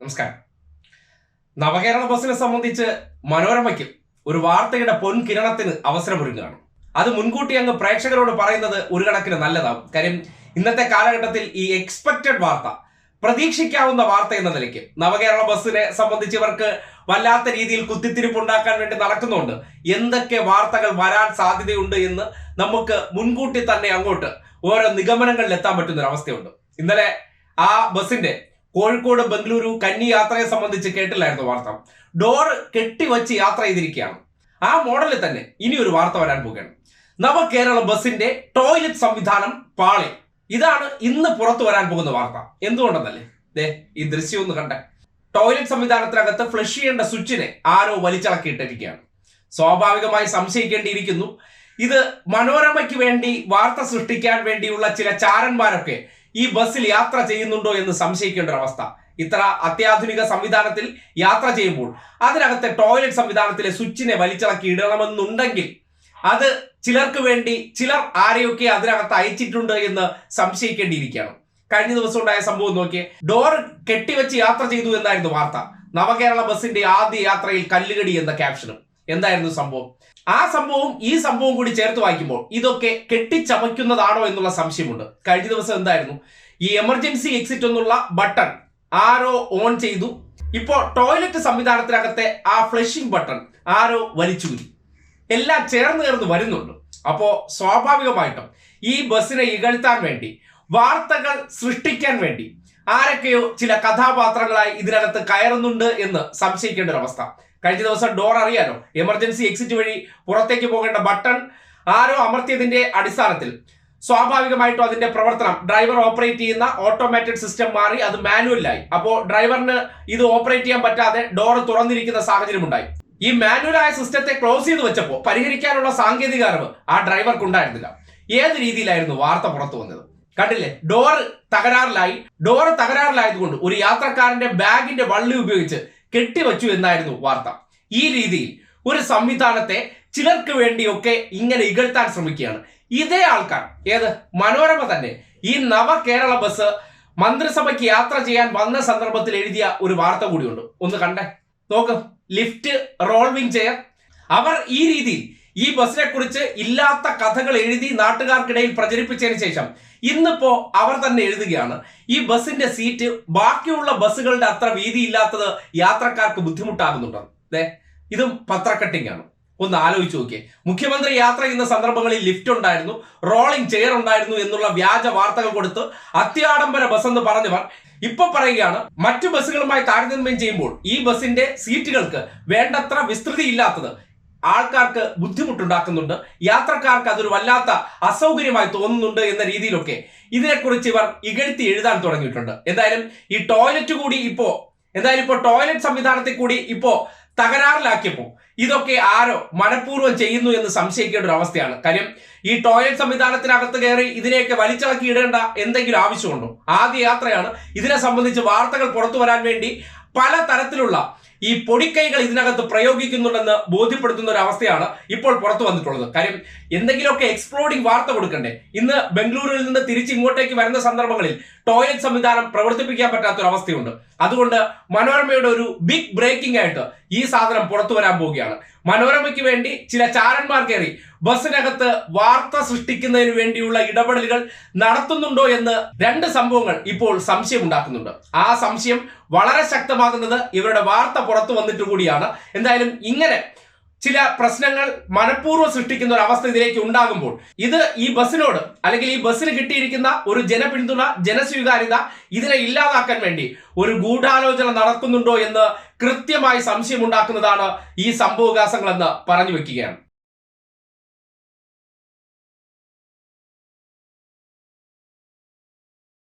നമസ്കാരം. നവകേരള ബസ്സിനെ സംബന്ധിച്ച് മനോരമയ്ക്ക് ഒരു വാർത്തയുടെ പൊൻകിരണത്തിന് അവസരമൊരുങ്ങുകയാണ്. അത് മുൻകൂട്ടി അങ്ങ് പ്രേക്ഷകരോട് പറയുന്നത് ഒരു കണക്കിന് നല്ലതാവും. കാര്യം ഇന്നത്തെ കാലഘട്ടത്തിൽ ഈ എക്സ്പെക്റ്റഡ് വാർത്ത പ്രതീക്ഷിക്കാവുന്ന വാർത്ത എന്ന നിലയ്ക്ക് നവകേരള ബസ്സിനെ സംബന്ധിച്ച് ഇവർക്ക് വല്ലാത്ത രീതിയിൽ കുത്തിത്തിരിപ്പ് ഉണ്ടാക്കാൻ വേണ്ടി നടക്കുന്നുണ്ട്. എന്തൊക്കെ വാർത്തകൾ വരാൻ സാധ്യതയുണ്ട് എന്ന് നമുക്ക് മുൻകൂട്ടി തന്നെ അങ്ങോട്ട് ഓരോ നിഗമനങ്ങളിൽ എത്താൻ പറ്റുന്ന ഒരു അവസ്ഥയുണ്ട് ഇന്നലെ ആ ബസ്സിന്റെ കോഴിക്കോട് ബംഗളൂരു കന്നി യാത്രയെ സംബന്ധിച്ച് കേട്ടില്ലായിരുന്നു വാർത്ത. ഡോർ കെട്ടിവച്ച് യാത്ര ചെയ്തിരിക്കുകയാണ്. ആ മോഡലിൽ തന്നെ ഇനി ഒരു വാർത്ത വരാൻ പോവുകയാണ്. നവകേരള ബസിന്റെ ടോയ്ലറ്റ് സംവിധാനം പാളി. ഇതാണ് ഇന്ന് പുറത്തു വരാൻ പോകുന്ന വാർത്ത. എന്തുകൊണ്ടെന്നല്ലേ? ദേ ഈ ദൃശ്യം ഒന്ന് കണ്ട. ടോയ്ലറ്റ് സംവിധാനത്തിനകത്ത് ഫ്ലഷ് ചെയ്യേണ്ട സ്വിച്ചിനെ ആരോ വലിച്ചിളക്കിയിട്ടിരിക്കുകയാണ്. സ്വാഭാവികമായി സംശയിക്കേണ്ടിയിരിക്കുന്നു. ഇത് മനോരമയ്ക്ക് വേണ്ടി വാർത്ത സൃഷ്ടിക്കാൻ വേണ്ടിയുള്ള ചില ചാരന്മാരൊക്കെ ഈ ബസ്സിൽ യാത്ര ചെയ്യുന്നുണ്ടോ എന്ന് സംശയിക്കേണ്ട അവസ്ഥ ഇത്ര അത്യാധുനിക സംവിധാനത്തിൽ യാത്ര ചെയ്യുമ്പോൾ അതിനകത്തെ ടോയ്ലറ്റ് സംവിധാനത്തിലെ സ്വിച്ചിനെ വലിച്ചിളക്കി ഇടണമെന്നുണ്ടെങ്കിൽ അത് ചിലർക്ക് വേണ്ടി ചിലർ ആരെയൊക്കെ അതിനകത്ത് അയച്ചിട്ടുണ്ട് എന്ന് സംശയിക്കേണ്ടിയിരിക്കുകയാണ്. കഴിഞ്ഞ ദിവസം ഉണ്ടായ സംഭവം നോക്കിയേ. ഡോർ കെട്ടിവെച്ച് യാത്ര ചെയ്തു എന്നായിരുന്നു വാർത്ത. നവകേരള ബസിന്റെ ആദ്യ യാത്രയിൽ കല്ലുകടി എന്ന ക്യാപ്ഷനും എന്തായിരുന്നു സംഭവം? ആ സംഭവവും ഈ സംഭവം കൂടി ചേർത്ത് വായിക്കുമ്പോൾ ഇതൊക്കെ കെട്ടിച്ചമയ്ക്കുന്നതാണോ എന്നുള്ള സംശയമുണ്ട്. കഴിഞ്ഞ ദിവസം എന്തായിരുന്നു? ഈ എമർജൻസി എക്സിറ്റ് എന്നുള്ള ബട്ടൺ ആരോ ഓൺ ചെയ്തു. ഇപ്പോ ടോയ്ലറ്റ് സംവിധാനത്തിനകത്തെ ആ ഫ്ലഷിംഗ് ബട്ടൺ ആരോ വലിച്ചൂരി. എല്ലാം ചേർന്ന് ചേർന്ന് വരുന്നുണ്ട്. അപ്പോ സ്വാഭാവികമായിട്ടും ഈ ബസ്സിനെ ഇകഴ്ത്താൻ വേണ്ടി വാർത്തകൾ സൃഷ്ടിക്കാൻ വേണ്ടി ആരൊക്കെയോ ചില കഥാപാത്രങ്ങളായി ഇതിനകത്ത് കയറുന്നുണ്ട് എന്ന് സംശയിക്കേണ്ട ഒരു അവസ്ഥ കഴിഞ്ഞ ദിവസം ഡോർ അറിയാലോ? എമർജൻസി എക്സിറ്റ് വഴി പുറത്തേക്ക് പോകേണ്ട ബട്ടൺ ആരോ അമർത്തിയതിന്റെ അടിസ്ഥാനത്തിൽ. സ്വാഭാവികമായിട്ടും അതിന്റെ പ്രവർത്തനം ഡ്രൈവർ ഓപ്പറേറ്റ് ചെയ്യുന്ന ഓട്ടോമാറ്റിക് സിസ്റ്റം മാറി അത് മാനുവലായി അപ്പോൾ ഡ്രൈവറിന് ഇത് ഓപ്പറേറ്റ് ചെയ്യാൻ പറ്റാതെ ഡോർ തുറന്നിരിക്കുന്ന സാഹചര്യം ഉണ്ടായി. ഈ മാനുവലായ സിസ്റ്റത്തെ ക്ലോസ് ചെയ്ത് വെച്ചപ്പോൾ പരിഹരിക്കാനുള്ള സാങ്കേതിക അറിവ് ആ ഡ്രൈവർക്ക് ഉണ്ടായിരുന്നില്ല. ഏത് രീതിയിലായിരുന്നു വാർത്ത പുറത്തു വന്നത്? കണ്ടില്ലേ? ഡോർ തകരാറിലായി. ഡോർ തകരാറിലായതുകൊണ്ട് ഒരു യാത്രക്കാരന്റെ ബാഗിന്റെ വള്ളി ഉപയോഗിച്ച് കെട്ടിവച്ചു എന്നായിരുന്നു വാർത്ത. ഈ രീതിയിൽ ഒരു സംവിധാനത്തെ ചിലർക്ക് വേണ്ടിയൊക്കെ ഇങ്ങനെ ഇകഴ്ത്താൻ ശ്രമിക്കുകയാണ്. ഇതേ ആൾക്കാർ ഏത്? മനോരമ തന്നെ. ഈ നവ കേരള ബസ് മന്ത്രിസഭയ്ക്ക് യാത്ര ചെയ്യാൻ വന്ന സന്ദർഭത്തിൽ എഴുതിയ ഒരു വാർത്ത കൂടിയുണ്ട്. ഒന്ന് കണ്ടേ? നോക്ക്. Lift റോൾവിംഗ് chair. അവർ ഈ രീതിയിൽ ഈ ബസ്സിനെ കുറിച്ച് ഇല്ലാത്ത കഥകൾ എഴുതി നാട്ടുകാർക്കിടയിൽ പ്രചരിപ്പിച്ചതിന് ശേഷം ഇന്നിപ്പോ അവർ തന്നെ എഴുതുകയാണ്. ഈ ബസ്സിന്റെ സീറ്റ് ബാക്കിയുള്ള ബസ്സുകളുടെ അത്ര വീതി ഇല്ലാത്തത് യാത്രക്കാർക്ക് ബുദ്ധിമുട്ടാകുന്നുണ്ട്? ദേ ഇതും പത്രക്കട്ടിംഗ് ആണ് ഒന്ന് ആലോചിച്ച് നോക്കിയേ. മുഖ്യമന്ത്രി യാത്ര ചെയ്യുന്ന സന്ദർഭങ്ങളിൽ ലിഫ്റ്റ് ഉണ്ടായിരുന്നു റോളിംഗ് ചെയർ ഉണ്ടായിരുന്നു എന്നുള്ള വ്യാജ വാർത്തകൾ കൊടുത്ത് അത്യാഡംബര ബസ് എന്ന് പറഞ്ഞവർ ഇപ്പൊ പറയുകയാണ് മറ്റു ബസ്സുകളുമായി താരതമ്യം ചെയ്യുമ്പോൾ ഈ ബസ്സിന്റെ സീറ്റുകൾക്ക് വേണ്ടത്ര വിസ്തൃതി ഇല്ലാത്തത് ആൾക്കാർക്ക് ബുദ്ധിമുട്ടുണ്ടാക്കുന്നുണ്ട്. യാത്രക്കാർക്ക് അതൊരു വല്ലാത്ത അസൗകര്യമായി തോന്നുന്നുണ്ട് എന്ന രീതിയിലൊക്കെ ഇതിനെക്കുറിച്ച് ഇവർ ഇകഴ്ത്തി എഴുതാൻ തുടങ്ങിയിട്ടുണ്ട്. എന്തായാലും ഈ ടോയ്ലറ്റ് കൂടി ഇപ്പോ എന്തായാലും ഇപ്പോ ടോയ്ലറ്റ് സംവിധാനത്തിൽ കൂടി ഇപ്പോ തകരാറിലാക്കിയപ്പോൾ ഇതൊക്കെ ആരോ മനഃപൂർവം ചെയ്യുന്നു എന്ന് സംശയിക്കേണ്ട ഒരു അവസ്ഥയാണ്. കാര്യം ഈ ടോയ്ലറ്റ് സംവിധാനത്തിനകത്ത് കയറി ഇതിനെയൊക്കെ വലിച്ചിളക്കി ഇടേണ്ട എന്തെങ്കിലും ആവശ്യമുണ്ടോ? ആദ്യ യാത്രയാണ്. ഇതിനെ സംബന്ധിച്ച് വാർത്തകൾ പുറത്തു വരാൻ വേണ്ടി പല തരത്തിലുള്ള ഈ പൊടിക്കൈകൾ ഇതിനകത്ത് പ്രയോഗിക്കുന്നുണ്ടെന്ന് ബോധ്യപ്പെടുത്തുന്ന ഒരു അവസ്ഥയാണ് ഇപ്പോൾ പുറത്തു വന്നിട്ടുള്ളത്. കാര്യം എന്തെങ്കിലുമൊക്കെ എക്സ്പ്ലോഡിംഗ് വാർത്ത കൊടുക്കണ്ടേ? ഇന്ന് ബംഗളൂരുവിൽ നിന്ന് തിരിച്ച് ഇങ്ങോട്ടേക്ക് വരുന്ന സന്ദർഭങ്ങളിൽ ടോയ്ലറ്റ് സംവിധാനം പ്രവർത്തിപ്പിക്കാൻ പറ്റാത്തൊരവസ്ഥയുണ്ട്. അതുകൊണ്ട് മനോരമയുടെ ഒരു ബിഗ് ബ്രേക്കിംഗ് ആയിട്ട് ഈ സാധനം പുറത്തു വരാൻ പോവുകയാണ്. മനോരമയ്ക്ക് വേണ്ടി ചില ചാരന്മാർ കയറി ബസ്സിനകത്ത് വാർത്ത സൃഷ്ടിക്കുന്നതിന് വേണ്ടിയുള്ള ഇടപെടലുകൾ നടത്തുന്നുണ്ടോ എന്ന് രണ്ട് സംഭവങ്ങൾ ഇപ്പോൾ സംശയം ഉണ്ടാക്കുന്നുണ്ട് ആ സംശയം വളരെ ശക്തമാകുന്നത് ഇവരുടെ വാർത്ത പുറത്തു വന്നിട്ട് കൂടിയാണ്. എന്തായാലും ഇങ്ങനെ ചില പ്രശ്നങ്ങൾ മനഃപൂർവം സൃഷ്ടിക്കുന്ന ഒരു അവസ്ഥ ഇതിലേക്ക് ഉണ്ടാകുമ്പോൾ ഇത് ഈ ബസ്സിനോട് അല്ലെങ്കിൽ ഈ ബസ്സിന് കിട്ടിയിരിക്കുന്ന ഒരു ജനപിന്തുണ ജനസ്വീകാര്യത ഇതിനെ ഇല്ലാതാക്കാൻ വേണ്ടി ഒരു ഗൂഢാലോചന നടക്കുന്നുണ്ടോ എന്ന് കൃത്യമായി സംശയമുണ്ടാക്കുന്നതാണ് ഈ സംഭവവികാസങ്ങളെന്ന് പറഞ്ഞു വെക്കുകയാണ്.